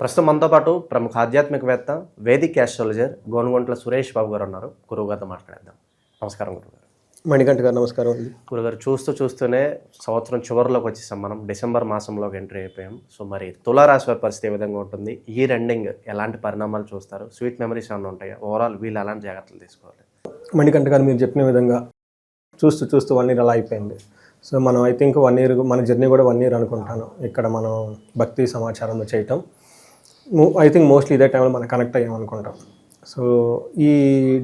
ప్రస్తుతం మనతో పాటు ప్రముఖ ఆధ్యాత్మికవేత్త వేదిక్ యాస్ట్రాలజర్ గోనుగొంట్ల సురేష్ బాబు గారు ఉన్నారు. గురువుగారితో మాట్లాడేద్దాం. నమస్కారం గురుగారు మణికంఠ గారు నమస్కారం అండి. గురుగారు చూస్తూ చూస్తూనే సంవత్సరం చివరిలోకి వచ్చేసాం మనం డిసెంబర్ మాసంలోకి ఎంట్రీ అయిపోయాం. సో మరి తులారాశి వారి పరిస్థితి ఏ విధంగా ఉంటుంది? ఈ రెండింగ్ ఎలాంటి పరిణామాలు చూస్తారు? స్వీట్ మెమరీస్ ఏమైనా ఉంటాయా? ఓవరాల్ వీళ్ళు ఎలాంటి జాగ్రత్తలు తీసుకోవాలి? మణికంఠ గారు మీరు చెప్పిన విధంగా చూస్తూ చూస్తూ వన్ ఇయర్ అలా అయిపోయింది. సో మనం ఐ థింక్ వన్ ఇయర్ మన జర్నీ కూడా వన్ ఇయర్ అనుకుంటాను. ఇక్కడ మనం భక్తి సమాచారంలో చేయటం. ఐ థింక్ మోస్ట్లీ ఇదే టైంలో మనం కనెక్ట్ అయ్యాం అనుకుంటాం. సో ఈ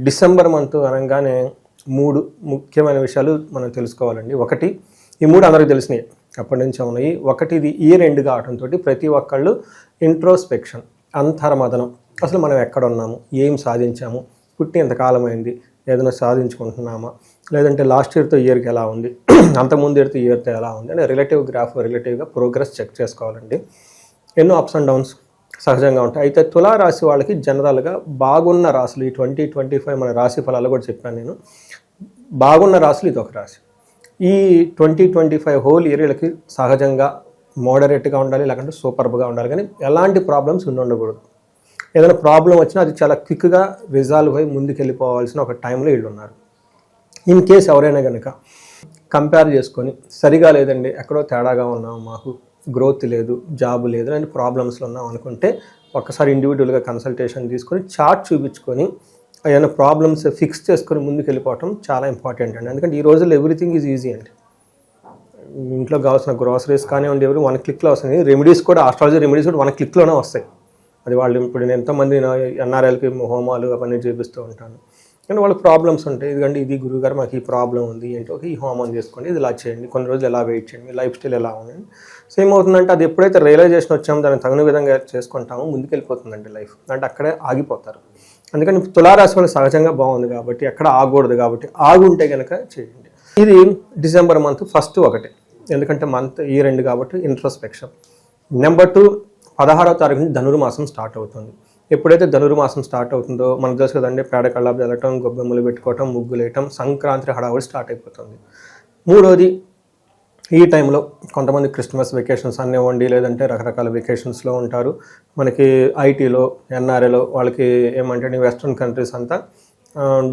డిసెంబర్ మంత్ అనగానే మూడు ముఖ్యమైన విషయాలు మనం తెలుసుకోవాలండి. ఒకటి ఈ మూడు అందరికీ తెలిసినాయి అప్పటి నుంచి ఉన్నాయి. ఒకటి ఇది ఇయర్ ఎండ్ కావడంతో ప్రతి ఒక్కళ్ళు ఇంట్రోస్పెక్షన్ అంతర్మదనం. అసలు మనం ఎక్కడ ఉన్నాము? ఏం సాధించాము? పుట్టి ఎంతకాలం అయింది? ఏదైనా సాధించుకుంటున్నామా? లేదంటే లాస్ట్ ఇయర్తో ఇయర్కి ఎలా ఉంది? అంతకుముందు ఇయర్తో ఇయర్తో ఎలా ఉంది? అంటే రిలేటివ్ గ్రాఫ్ రిలేటివ్గా ప్రోగ్రెస్ చెక్ చేసుకోవాలండి. ఎన్నో అప్స్ అండ్ డౌన్స్ సహజంగా ఉంటాయి. అయితే తులా రాశి వాళ్ళకి జనరల్గా బాగున్న రాశులు ఈ ట్వంటీ ట్వంటీ ఫైవ్ మన రాశి ఫలాలు కూడా చెప్పాను నేను. బాగున్న రాశులు ఇది ఒక రాశి. ఈ ట్వంటీ ట్వంటీ ఫైవ్ హోల్ ఏరియాలకి సహజంగా మోడరేట్గా ఉండాలి లేకుంటే సూపర్బ్గా ఉండాలి. కానీ ఎలాంటి ప్రాబ్లమ్స్ ఉండకూడదు. ఏదైనా ప్రాబ్లం వచ్చినా అది చాలా క్విక్గా రిజాల్వ్ అయి ముందుకెళ్ళిపోవాల్సిన ఒక టైంలో వీళ్ళు ఉన్నారు. ఇన్ కేస్ ఎవరైనా కనుక కంపేర్ చేసుకొని సరిగా లేదండి ఎక్కడో తేడాగా ఉన్నాము మాకు గ్రోత్ లేదు జాబ్ లేదు అండ్ ప్రాబ్లమ్స్లో ఉన్నాం అనుకుంటే ఒక్కసారి ఇండివిజువల్గా కన్సల్టేషన్ తీసుకొని చార్ట్ చూపించుకొని ఏదైనా ప్రాబ్లమ్స్ ఫిక్స్ చేసుకొని ముందుకు వెళ్ళిపోవటం చాలా ఇంపార్టెంట్ అండి. ఎందుకంటే ఈ రోజుల్లో ఎవ్రీథింగ్ ఈజ్ ఈజీ అండి. ఇంట్లో కావాల్సిన గ్రోసరీస్ కానివ్వండి ఎవరు వన్ క్లిక్లో వస్తాయి. రెమెడీస్ కూడా ఆస్ట్రాలజీ రెమెడీస్ కూడా వన్ క్లిక్లోనే వస్తాయి. అది వాళ్ళు ఇప్పుడు నేను ఎంతోమంది ఎన్ఆర్ఎల్కి హోమాలు అవన్నీ చూపిస్తూ ఉంటాను. కానీ వాళ్ళకి ప్రాబ్లమ్స్ ఉంటాయి. ఎందుకంటే ఇది గురువుగారు మాకు ఈ ప్రాబ్లం ఉంది ఏంటో ఈ హోమం చేసుకోండి ఇది ఇలా చేయండి కొన్ని రోజులు ఎలా వెయిట్ చేయండి మీ లైఫ్ స్టైల్ ఎలా ఉండండి. సో ఏమవుతుందంటే అది ఎప్పుడైతే రియలైజేషన్ వచ్చామో దాన్ని తగిన విధంగా చేసుకుంటామో ముందుకెళ్ళిపోతుందండి లైఫ్ అంటే అక్కడే ఆగిపోతారు. అందుకని తులారాశి వల్ల సహజంగా బాగుంది కాబట్టి ఎక్కడ ఆగకూడదు కాబట్టి ఆగుంటే కనుక చేయండి. ఇది డిసెంబర్ మంత్ ఫస్ట్ ఒకటి. ఎందుకంటే మంత్ ఈ రెండు కాబట్టి ఇంట్రోస్పెక్షన్ నెంబర్ టూ పదహారవ తారీఖు నుంచి ధనుర్మాసం స్టార్ట్ అవుతుంది. ఎప్పుడైతే ధనుర్మాసం స్టార్ట్ అవుతుందో మనకు తెలుసు కదండి పేడ కళ్ళాపు చల్లటం గొబ్బెమ్మలు పెట్టుకోవటం ముగ్గులు వేయటం సంక్రాంతి హడావుడి స్టార్ట్ అయిపోతుంది. మూడోది ఈ టైంలో కొంతమంది క్రిస్మస్ వెకేషన్స్ అనివ్వండి లేదంటే రకరకాల వెకేషన్స్లో ఉంటారు. మనకి ఐటీలో ఎన్ఆర్ఏలో వాళ్ళకి ఏమంటే వెస్ట్రన్ కంట్రీస్ అంతా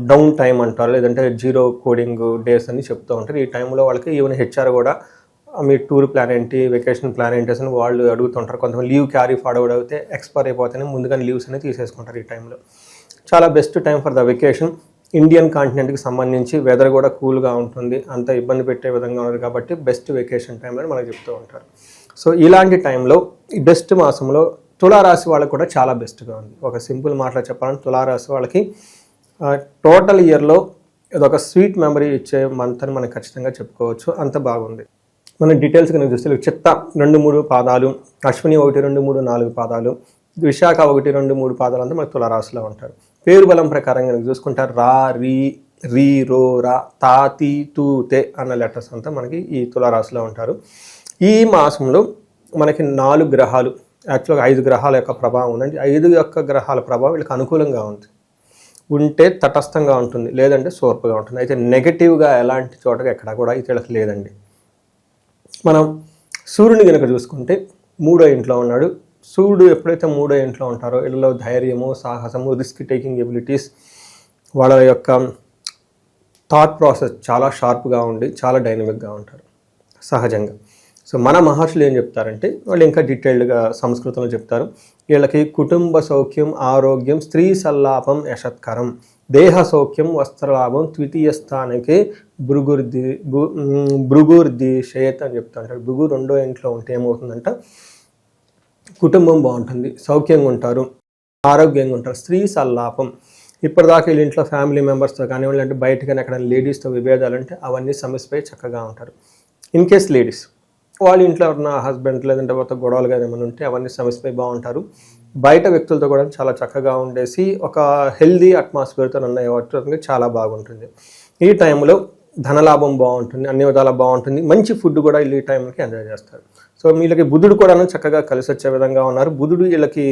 డౌన్ టైం అంటారు. లేదంటే జీరో కోడింగ్ డేస్ అని చెప్తూ ఉంటారు. ఈ టైంలో వాళ్ళకి ఈవెన్ హెచ్ఆర్ కూడా మీ టూర్ ప్లాన్ ఏంటి వెకేషన్ ప్లాన్ ఏంటి అని వాళ్ళు అడుగుతుంటారు. కొంతమంది లీవ్ క్యారీ ఫార్వర్డ్ అయితే ఎక్స్పైర్ అయిపోతేనే ముందుగానే లీవ్స్ అనేది తీసేసుకుంటారు ఈ టైంలో చాలా best time for the vacation Indian కాంటినెంట్కి సంబంధించి వెదర్ కూడా కూల్గా ఉంటుంది. అంత ఇబ్బంది పెట్టే విధంగా ఉన్నది కాబట్టి బెస్ట్ వెకేషన్ టైం అని మనకు చెప్తూ ఉంటారు. సో ఇలాంటి టైంలో ఈ బెస్ట్ మాసంలో తులారాశి వాళ్ళకి కూడా చాలా బెస్ట్గా ఉంది. ఒక సింపుల్ మాటలో చెప్పాలంటే తులారాశి వాళ్ళకి టోటల్ ఇయర్లో ఇదొక స్వీట్ మెమరీ ఇచ్చే మంత్ అని మనం ఖచ్చితంగా చెప్పుకోవచ్చు. అంత బాగుంది. మనం డీటెయిల్స్ కనుక చూస్తే చిత్త రెండు మూడు పాదాలు అశ్విని ఒకటి రెండు మూడు నాలుగు పాదాలు విశాఖ ఒకటి రెండు మూడు పాదాలు అంతా మనకు తులారాశిలో ఉంటారు. పేరు బలం ప్రకారం కనుక చూసుకుంటారు. రా రీ రీ రో రా తా తీ తూ తే అన్న లెటర్స్ అంతా మనకి ఈ తులారాశిలో ఉంటారు. ఈ మాసంలో మనకి నాలుగు గ్రహాలు యాక్చువల్గా ఐదు గ్రహాల యొక్క ప్రభావం ఉందండి. ఐదు యొక్క గ్రహాల ప్రభావం వీళ్ళకి అనుకూలంగా ఉంది. ఉంటే తటస్థంగా ఉంటుంది లేదంటే సోర్పుగా ఉంటుంది. అయితే నెగటివ్గా ఎలాంటి చోటగా ఎక్కడ కూడా ఇతరులకు లేదండి. మనం సూర్యుని కనుక చూసుకుంటే మూడో ఇంట్లో ఉన్నాడు. సూర్యుడు ఎప్పుడైతే మూడో ఇంట్లో ఉంటారో ఇళ్ళలో ధైర్యము సాహసము రిస్క్ టేకింగ్ ఎబిలిటీస్ వాళ్ళ యొక్క థాట్ ప్రాసెస్ చాలా షార్ప్గా ఉండి చాలా డైనమిక్గా ఉంటారు సహజంగా. సో మన మహర్షులు ఏం చెప్తారంటే వాళ్ళు ఇంకా డీటెయిల్డ్గా సంస్కృతంలో చెప్తారు వీళ్ళకి కుటుంబ సౌఖ్యం ఆరోగ్యం స్త్రీ సల్లాపం యశత్కరం. దేహ సౌఖ్యం వస్త్రలాభం ద్వితీయ స్థానానికి భృగుర్ది భృగుర్ది షేత్ అని చెప్తాను ఉంటారు భృగు రెండో ఇంట్లో ఉంటే ఏమవుతుందంట కుటుంబం బాగుంటుంది సౌఖ్యంగా ఉంటారు ఆరోగ్యంగా ఉంటారు స్త్రీ సల్లాపం. ఇప్పటిదాకా వీళ్ళ ఇంట్లో ఫ్యామిలీ మెంబర్స్తో కానివ్వండి అంటే బయటకైనా ఎక్కడ లేడీస్తో విభేదాలు ఉంటే అవన్నీ సమస్యపై చక్కగా ఉంటారు. ఇన్ కేస్ లేడీస్ వాళ్ళ ఇంట్లో ఎవరన్నా హస్బెండ్ లేదంటే కొత్త గొడవలు కానీ ఏమైనా ఉంటే అవన్నీ సమస్యపై బాగుంటారు. బయట వ్యక్తులతో కూడా చాలా చక్కగా ఉండేసి ఒక హెల్దీ అట్మాస్ఫియర్తో నన్ను ఎవరికి చాలా బాగుంటుంది. ఈ టైంలో ధనలాభం బాగుంటుంది అన్ని విధాలా బాగుంటుంది. మంచి ఫుడ్ కూడా వీళ్ళు ఈ టైంకి ఎంజాయ్ చేస్తారు. సో వీళ్ళకి బుధుడు కూడా చక్కగా కలిసి వచ్చే విధంగా ఉన్నారు. బుధుడు వీళ్ళకి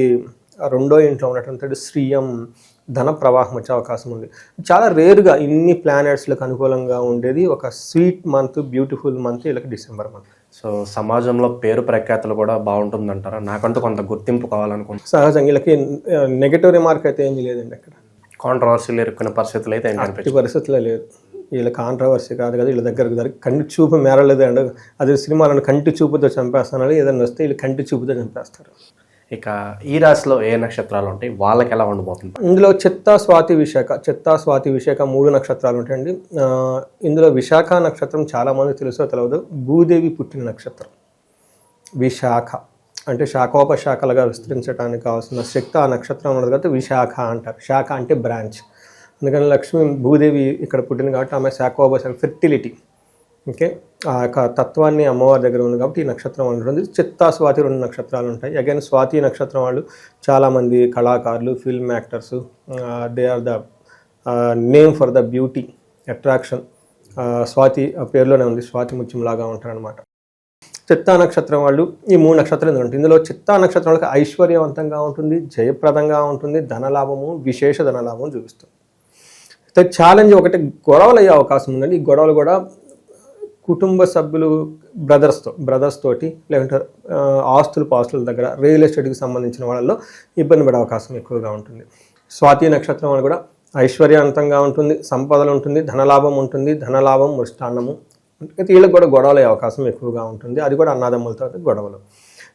రెండో ఇంట్లో ఉన్నటువంటి శ్రీయం ధన ప్రవాహం వచ్చే అవకాశం ఉంది. చాలా రేరుగా ఇన్ని ప్లానెట్స్లకు అనుకూలంగా ఉండేది. ఒక స్వీట్ మంత్ బ్యూటిఫుల్ మంత్ వీళ్ళకి డిసెంబర్ మంత్. సో సమాజంలో పేరు ప్రఖ్యాతులు కూడా బాగుంటుందంటారా? నాకంటూ కొంత గుర్తింపు కావాలనుకుంటున్నాను సహజంగా వీళ్ళకి నెగిటివ్ రిమార్క్ అయితే ఏమీ లేదండి అక్కడ. కాంట్రవర్సీలు ఎరుక్కునే పరిస్థితులు అయితే ఏం కనిపించదు ఎట్టి పరిస్థితుల్లో లేదు వీళ్ళ కాంట్రవర్సీ కాదు కదా వీళ్ళ దగ్గరకు దగ్గర కంటి చూపు మేరలేదు అండ్ అదే సినిమాలను కంటి చూపుతో చంపేస్తున్నారు ఏదైనా వస్తే వీళ్ళు కంటి చూపుతో చంపేస్తారు. ఇక ఈ రాశిలో ఏ నక్షత్రాలు ఉంటాయి? వాళ్ళకి ఎలా ఉండబోతుంది? ఇందులో చిత్త స్వాతి విశాఖ చిత్త స్వాతి విశాఖ మూడు నక్షత్రాలు ఉంటాయండి. ఇందులో విశాఖ నక్షత్రం చాలామంది తెలుసో తెలియదు భూదేవి పుట్టిన నక్షత్రం. విశాఖ. అంటే శాఖోపశాఖలుగా విస్తరించడానికి కావాల్సిన శక్తి ఆ నక్షత్రం ఉన్నది కాబట్టి విశాఖ అంటారు. శాఖ అంటే బ్రాంచ్. అందుకని లక్ష్మి భూదేవి ఇక్కడ పుట్టింది కాబట్టి ఆమె శాఖోపశాఖ ఫెర్టిలిటీ. ఓకే? ఆ యొక్క తత్వాన్ని అమ్మవారి దగ్గర ఉంది కాబట్టి ఈ నక్షత్రం ఉంటుంది. చిత్తా స్వాతి రెండు నక్షత్రాలు ఉంటాయి. అగైన్ స్వాతి నక్షత్రం వాళ్ళు చాలామంది కళాకారులు film actors they are the name for the beauty attraction Swati పేరులోనే ఉంది. స్వాతి ముత్యం లాగా ఉంటారనమాట చిత్తా నక్షత్రం వాళ్ళు ఈ మూడు నక్షత్రాలు ఉంటుంది ఇందులో చిత్తా నక్షత్రం వాళ్ళకి ఐశ్వర్యవంతంగా ఉంటుంది జయప్రదంగా ఉంటుంది ధనలాభము విశేష ధనలాభం చూపిస్తుంది. అయితే ఛాలెంజ్ ఒకటి గొడవలు అయ్యే అవకాశం ఉందండి. ఈ గొడవలు కూడా కుటుంబ సభ్యులు బ్రదర్స్తో బ్రదర్స్ తోటి లేకుంటే ఆస్తులు పాస్తుల దగ్గర రియల్ ఎస్టేట్కి సంబంధించిన వాళ్ళల్లో ఇబ్బంది పడే అవకాశం ఎక్కువగా ఉంటుంది. స్వాతి నక్షత్రం వాళ్ళు కూడా ఐశ్వర్యవంతంగా ఉంటుంది సంపదలు ఉంటుంది ధనలాభం ఉంటుంది ధనలాభం మృష్టాన్నము. అయితే వీళ్ళకి కూడా గొడవలు అయ్యే అవకాశం ఎక్కువగా ఉంటుంది. అది కూడా అన్నదమ్ములతో గొడవలు.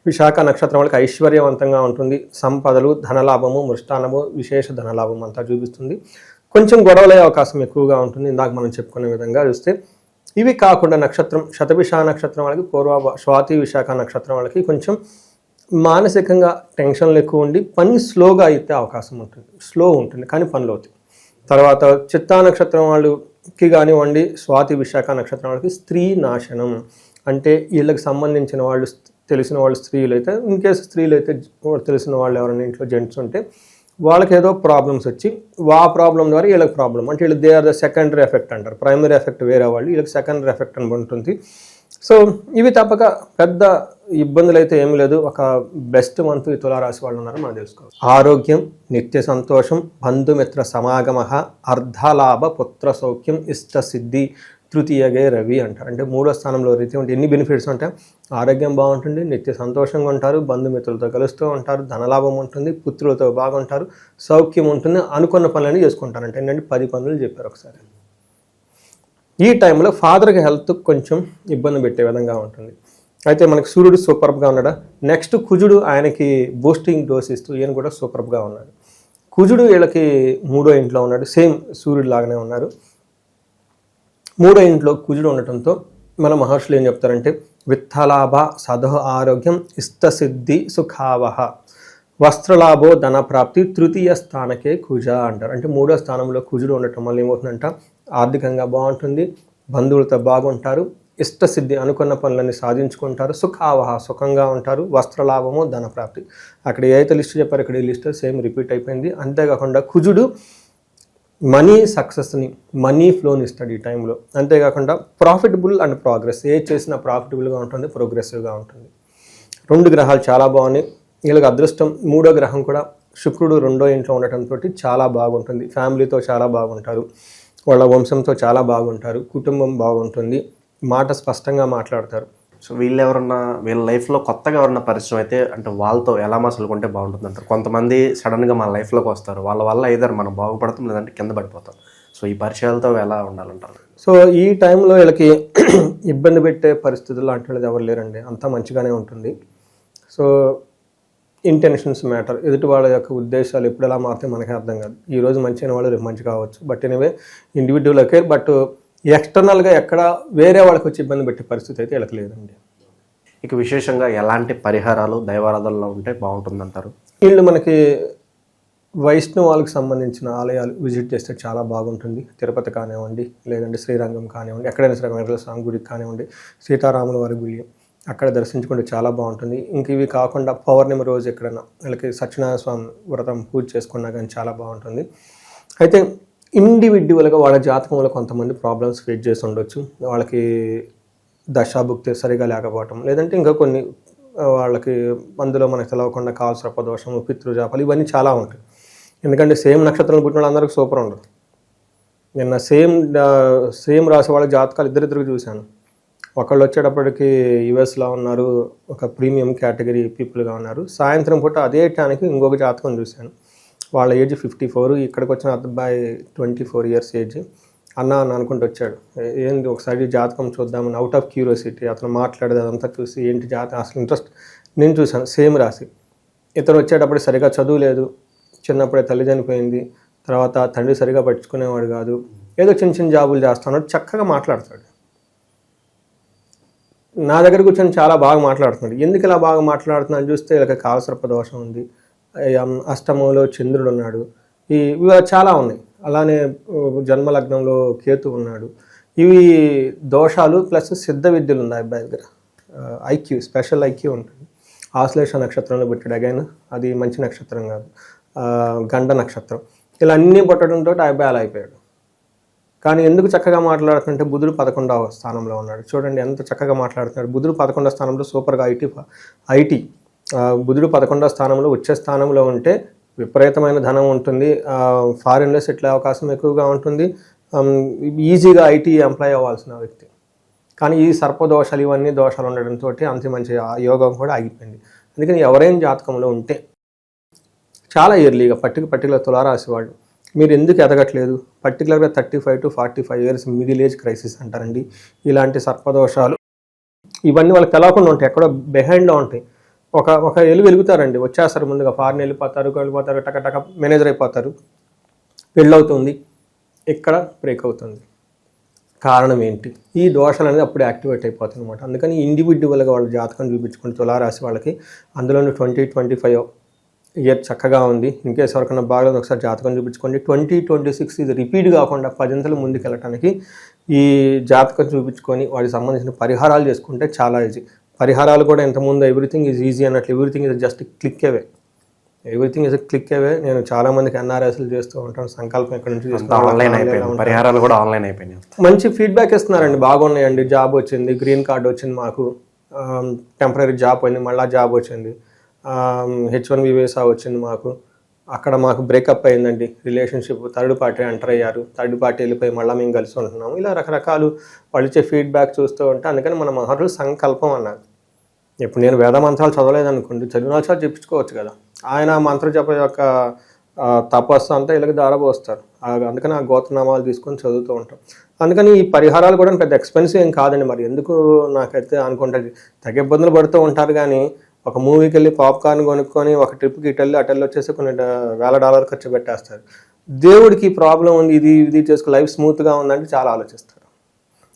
విశాఖ నక్షత్రం వాళ్ళకి ఐశ్వర్యవంతంగా ఉంటుంది. సంపదలు ధనలాభము మృష్టాన్నము విశేష ధనలాభం అంతా చూపిస్తుంది. కొంచెం గొడవలయ్యే అవకాశం ఎక్కువగా ఉంటుంది. ఇందాక మనం చెప్పుకునే విధంగా చూస్తే ఇవి కాకుండా నక్షత్రం శతభిష నక్షత్రం వాళ్ళకి పూర్వ స్వాతి విశాఖ నక్షత్రం వాళ్ళకి కొంచెం మానసికంగా టెన్షన్లు ఎక్కువ ఉండి పని స్లోగా అయితే అవకాశం ఉంటుంది. స్లో ఉంటుంది కానీ పనులు అవుతాయి. తర్వాత చిత్తా నక్షత్రం వాళ్ళకి కానివ్వండి స్వాతి విశాఖ నక్షత్రం వాళ్ళకి స్త్రీ నాశనం. అంటే వీళ్ళకి సంబంధించిన వాళ్ళు తెలిసిన వాళ్ళు స్త్రీలు అయితే ఇన్ కేసు స్త్రీలు అయితే తెలిసిన వాళ్ళు ఎవరైనా ఇంట్లో జెంట్స్ ఉంటే వాళ్ళకి ఏదో ప్రాబ్లమ్స్ వచ్చి ఆ ప్రాబ్లం ద్వారా వీళ్ళకి ప్రాబ్లం అంటే వీళ్ళు they are the secondary effect అంటారు. ప్రైమరీ ఎఫెక్ట్ వేరే వాళ్ళు వీళ్ళకి సెకండరీ ఎఫెక్ట్ అని ఉంటుంది. సో ఇవి తప్పక పెద్ద ఇబ్బందులు అయితే ఏమీ లేదు. ఒక బెస్ట్ మంత్ ఈ తులారాశి వాళ్ళు ఉన్నారు మనం తెలుసుకోవాలి. ఆరోగ్యం నిత్య సంతోషం బంధుమిత్ర సమాగమ అర్ధలాభ పుత్ర సౌఖ్యం ఇష్ట సిద్ధి తృతీయగే రవి అంటారు. అంటే మూడో స్థానంలో రీతి ఉంటే ఎన్ని బెనిఫిట్స్ ఉంటాయి? ఆరోగ్యం బాగుంటుంది నిత్య సంతోషంగా ఉంటారు బంధుమిత్రులతో కలుస్తూ ఉంటారు ధనలాభం ఉంటుంది పుత్రులతో బాగుంటారు సౌఖ్యం ఉంటుంది అనుకున్న పనులన్నీ చేసుకుంటారు అంటే ఏంటంటే పది పనులు చెప్పారు ఒకసారి. ఈ టైంలో ఫాదర్కి హెల్త్ కొంచెం ఇబ్బంది పెట్టే విధంగా ఉంటుంది. అయితే మనకి సూర్యుడు సూపర్గా ఉన్నాడా? నెక్స్ట్ కుజుడు ఆయనకి బూస్టింగ్ డోస్ ఇస్తూ ఈయన కూడా సూపర్బ్గా ఉన్నాడు. కుజుడు వీళ్ళకి మూడో ఇంట్లో ఉన్నాడు సేమ్ సూర్యుడు లాగానే ఉన్నారు. మూడో ఇంట్లో కుజుడు ఉండటంతో మన మహర్షులు ఏం చెప్తారంటే విత్తలాభ సదహ ఆరోగ్యం ఇష్టసిద్ధి సుఖావహ వస్త్రలాభో ధన ప్రాప్తి తృతీయ స్థానకే కుజ అంటారు. అంటే మూడో స్థానంలో కుజుడు ఉండటం వల్ల ఏమవుతుందంట? ఆర్థికంగా బాగుంటుంది బంధువులతో బాగుంటారు ఇష్టసిద్ధి అనుకున్న పనులన్నీ సాధించుకుంటారు సుఖావహ సుఖంగా ఉంటారు వస్త్రలాభము ధన ప్రాప్తి. అక్కడ ఏదైతే లిస్ట్ చెప్పారో ఇక్కడ ఈ లిస్ట్ సేమ్ రిపీట్ అయిపోయింది. అంతేకాకుండా కుజుడు మనీ సక్సెస్ని మనీ ఫ్లోని ఇస్తాడు ఈ టైంలో. అంతేకాకుండా ప్రాఫిటబుల్ అండ్ ప్రోగ్రెస్ ఏ చేసినా ప్రాఫిటబుల్గా ఉంటుంది ప్రోగ్రెసివ్గా ఉంటుంది. రెండు గ్రహాలు చాలా బాగున్నాయి. వీళ్ళకి అదృష్టం మూడో గ్రహం కూడా శుక్రుడు రెండో ఇంట్లో ఉండటంతో చాలా బాగుంటుంది. ఫ్యామిలీతో చాలా బాగుంటారు. వాళ్ళ వంశంతో చాలా బాగుంటారు. కుటుంబం బాగుంటుంది. మాట స్పష్టంగా మాట్లాడతారు. సో వీళ్ళు ఎవరన్నా వీళ్ళ లైఫ్లో కొత్తగా ఎవరన్నా పరిచయం అయితే అంటే వాళ్ళతో ఎలా మసలుకుంటే బాగుంటుంది అంటారు కొంతమంది సడన్గా మన లైఫ్లోకి వస్తారు. వాళ్ళ వల్ల ఏదైనా మనం బాగుపడతాం లేదంటే కింద పడిపోతాం. సో ఈ పరిచయాలతో ఎలా ఉండాలంటారు? సో ఈ టైంలో వీళ్ళకి ఇబ్బంది పెట్టే పరిస్థితులు లాంటి వాళ్ళది ఎవరు లేరండి. అంతా మంచిగానే ఉంటుంది. సో ఇంటెన్షన్స్ మ్యాటర్ ఎదుటి వాళ్ళ యొక్క ఉద్దేశాలు ఎప్పుడు ఎలా మారితే మనకే అర్థం కాదు. ఈ రోజు మంచి అయిన వాళ్ళు రేపు మంచి కావచ్చు. But anyway individual okay but ఎక్స్టర్నల్గా ఎక్కడ వేరే వాళ్ళకి వచ్చి ఇబ్బంది పెట్టే పరిస్థితి అయితే వీళ్ళకి లేదండి. ఇక విశేషంగా ఎలాంటి పరిహారాలు దైవారాధనలో ఉంటే బాగుంటుందంటారు? వీళ్ళు మనకి వైష్ణవాలకు సంబంధించిన ఆలయాలు విజిట్ చేస్తే చాలా బాగుంటుంది. తిరుపతి కానివ్వండి లేదంటే శ్రీరంగం కానివ్వండి ఎక్కడైనా సరే వెంకటేశ్వర స్వామి గుడికి కానివ్వండి సీతారాముల వారి గుడి అక్కడ దర్శించుకుంటే చాలా బాగుంటుంది. ఇంక ఇవి కాకుండా పౌర్ణమి రోజు ఎక్కడైనా వీళ్ళకి సత్యనారాయణ స్వామి వ్రతం పూజ చేసుకున్నా కానీ చాలా బాగుంటుంది. అయితే ఇండివిజువల్గా వాళ్ళ జాతకంలో కొంతమంది ప్రాబ్లమ్స్ క్రియేట్ చేసి ఉండొచ్చు. వాళ్ళకి దశాభుక్తి సరిగా లేకపోవటం లేదంటే ఇంకా కొన్ని వాళ్ళకి అందులో మనకు తెలవకుండా కాల్సర దోషము పితృజాపాలు ఇవన్నీ చాలా ఉంటాయి. ఎందుకంటే సేమ్ నక్షత్రాలు పుట్టిన వాళ్ళందరికీ సూపర్ ఉండదు. నిన్న సేమ్ సేమ్ రాసే వాళ్ళ జాతకాలు ఇద్దరిద్దరికి చూశాను. ఒకళ్ళు వచ్చేటప్పటికి యుఎస్లో ఉన్నారు ఒక ప్రీమియం కేటగిరీ పీపుల్గా ఉన్నారు. సాయంత్రం పూట అదే టైంకి ఇంకొక జాతకం చూశాను. వాళ్ళ ఏజ్ ఫిఫ్టీ ఫోర్ ఇక్కడికి వచ్చిన అబ్బాయి ట్వంటీ ఫోర్ ఇయర్స్ ఏజ్. అన్న అని అనుకుంటూ వచ్చాడు. ఏంటి ఒకసారి జాతకం చూద్దామని అవుట్ ఆఫ్ క్యూరియాసిటీ అతను మాట్లాడేది అదంతా చూసి ఏంటి జాతకం అసలు ఇంట్రెస్ట్ నేను చూశాను సేమ్ రాసి ఇతను వచ్చేటప్పుడు సరిగా చదువులేదు చిన్నప్పుడే తల్లి చనిపోయింది. తర్వాత తండ్రి సరిగా పట్టించుకునేవాడు కాదు. ఏదో చిన్న చిన్న జాబులు చేస్తున్నాడు చక్కగా మాట్లాడతాడు. నా దగ్గర కూర్చొని చాలా బాగా మాట్లాడుతున్నాడు. ఎందుకు ఇలా బాగా మాట్లాడుతున్నాడు? చూస్తే ఇలా కాలసర్ప దోషం ఉంది. అష్టమంలో చంద్రుడు ఉన్నాడు. ఈ చాలా ఉన్నాయి. అలానే జన్మలగ్నంలో కేతు ఉన్నాడు. ఇవి దోషాలు ప్లస్ సిద్ధ విద్యలు ఉన్నాయి అబ్బాయి దగ్గర. ఐక్యూ స్పెషల్ ఐక్యూ ఉంటుంది. ఆశ్లేష నక్షత్రంలో పెట్టాడు అగైన్. అది మంచి నక్షత్రం కాదు. గండ నక్షత్రం. ఇలా అన్నీ పుట్టడంతో ఆ అబ్బాయి అలా అయిపోయాడు. కానీ ఎందుకు చక్కగా మాట్లాడుతుంటే బుధుడు పదకొండవ స్థానంలో ఉన్నాడు. చూడండి ఎంత చక్కగా మాట్లాడుతున్నాడు. బుధుడు పదకొండవ స్థానంలో సూపర్గా ఐటీ ఐటీ బుధుడు పదకొండవ స్థానంలో వచ్చే స్థానంలో ఉంటే విపరీతమైన ధనం ఉంటుంది. ఫారిన్లో సెటిల్ అవకాశం ఎక్కువగా ఉంటుంది. ఈజీగా ఐటీ ఎంప్లాయ్ అవ్వాల్సిన వ్యక్తి. కానీ ఈ సర్పదోషాలు ఇవన్నీ దోషాలు ఉండడంతో అంత మంచి యోగం కూడా ఆగిపోయింది. అందుకని ఎవరైనా జాతకంలో ఉంటే చాలా ఇయర్లీగా పర్టికు పర్టికులర్ తులారాశి వాళ్ళు మీరు ఎందుకు ఎదగట్లేదు? పర్టికులర్గా thirty five to forty five years middle age crisis అంటారండి. ఇలాంటి సర్పదోషాలు ఇవన్నీ వాళ్ళకి తెలవకుండా ఉంటాయి. ఎక్కడో బిహైండ్లో ఉంటాయి. ఒక ఒక ఎలు వెలుగుతారండి. వచ్చేస్తారు ముందుగా. ఫారెన్ వెళ్ళిపోతారు వెళ్ళిపోతారు టక టక మేనేజర్ అయిపోతారు. పెళ్ళవుతుంది. ఇక్కడ బ్రేక్ అవుతుంది. కారణం ఏంటి? ఈ దోషాలు అనేది అప్పుడు యాక్టివేట్ అయిపోతుంది అనమాట అందుకని ఇండివిజువల్గా వాళ్ళ జాతకం చూపించుకుని తులారాశి వాళ్ళకి అందులోనే ట్వంటీ ట్వంటీ ఫైవ్ ఇయర్ చక్కగా ఉంది. ఇన్కేస్ ఎవరికైనా బాగలేదు ఒకసారి జాతకం చూపించుకోండి. ట్వంటీ ట్వంటీ సిక్స్ ఇది రిపీట్ కాకుండా పదింతలు ముందుకు వెళ్ళటానికి ఈ జాతకం చూపించుకొని వాటికి సంబంధించిన పరిహారాలు చేసుకుంటే చాలా ఈజీ పరిహారాలు కూడా ఇంతకుముందు ఎవ్రీథింగ్ ఈజ్ ఈజీ అన్నట్లు everything is just click away everything is click away నేను చాలా మందికి ఎన్ఆర్ఎస్లు చేస్తూ ఉంటాను. సంకల్పం ఎక్కడి నుంచి ఆన్లైన్ అయిపోయింది. పరిహారాలు కూడా ఆన్లైన్ అయిపోయినాయి. మంచి ఫీడ్బ్యాక్ ఇస్తున్నారండి. బాగున్నాయండి. జాబ్ వచ్చింది. గ్రీన్ కార్డ్ వచ్చింది మాకు. టెంపరీ జాబ్ పోయింది. మళ్ళీ జాబ్ వచ్చింది. హెచ్ వన్ బి వీసా వచ్చింది మాకు. అక్కడ మాకు బ్రేకప్ అయిందండి. రిలేషన్షిప్ థర్డ్ పార్టీ ఎంటర్ అయ్యారు. థర్డ్ పార్టీ వెళ్ళిపోయి మళ్ళీ మేము కలిసి ఉంటున్నాము. ఇలా రకరకాలు వాళ్ళు ఇచ్చే ఫీడ్బ్యాక్ చూస్తూ ఉంటే అందుకని మన మహర్షులు సంకల్పం అన్నారు. ఇప్పుడు నేను వేద మంత్రాలు చదవలేదనుకోండి చదివిన సార్ చెప్పించుకోవచ్చు కదా. ఆయన మంత్ర జప యొక్క తపస్సు అంతా ఇలాగ దారబోస్తారు. అందుకని ఆ గోత్రనామాలు తీసుకొని చదువుతూ ఉంటాం. అందుకని ఈ పరిహారాలు కూడా పెద్ద ఎక్స్పెన్సివ్ ఏం కాదండి మరి. ఎందుకు నాకైతే అనుకుంటుంది తగ్గ ఇబ్బందులు పడుతూ ఉంటారు కానీ ఒక మూవీకి వెళ్ళి పాప్కార్న్ కొనుక్కొని ఒక ట్రిప్కి ఇటల్లి అటల్లో వచ్చేసి కొన్ని వేల డాలర్ ఖర్చు పెట్టేస్తారు. దేవుడికి ప్రాబ్లం ఉంది ఇది ఇది చేసుకుని లైఫ్ స్మూత్గా ఉందంటే చాలా ఆలోచిస్తారు.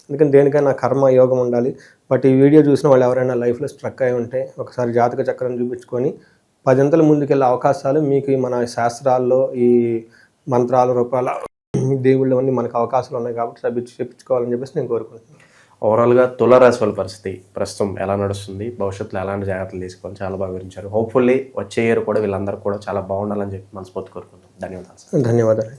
అందుకని దేనికైనా కర్మ యోగం ఉండాలి. బట్ ఈ వీడియో చూసిన వాళ్ళు ఎవరైనా లైఫ్లో స్ట్రక్ అయి ఉంటే ఒకసారి జాతక చక్రం చూపించుకొని పదింతల ముందుకెళ్ళే అవకాశాలు మీకు మన శాస్త్రాల్లో ఈ మంత్రాల రూపాల దేవుళ్ళు అన్నీ మనకు అవకాశాలు ఉన్నాయి కాబట్టి సభ్యులు చెప్పించుకోవాలని చెప్పేసి నేను కోరుకుంటున్నాను. ఓవరాల్గా తులారాశి వాళ్ళ పరిస్థితి ప్రస్తుతం ఎలా నడుస్తుంది? భవిష్యత్తులో ఎలాంటి జాగ్రత్తలు తీసుకోవాలి? చాలా బాగా వివరించారు. హోప్ఫుల్లీ వచ్చే ఇయర్ కూడా వీళ్ళందరూ కూడా చాలా బాగుండాలని చెప్పి మనస్ఫూర్తి కోరుకుంటాం ధన్యవాదాలు సార్. ధన్యవాదాలు.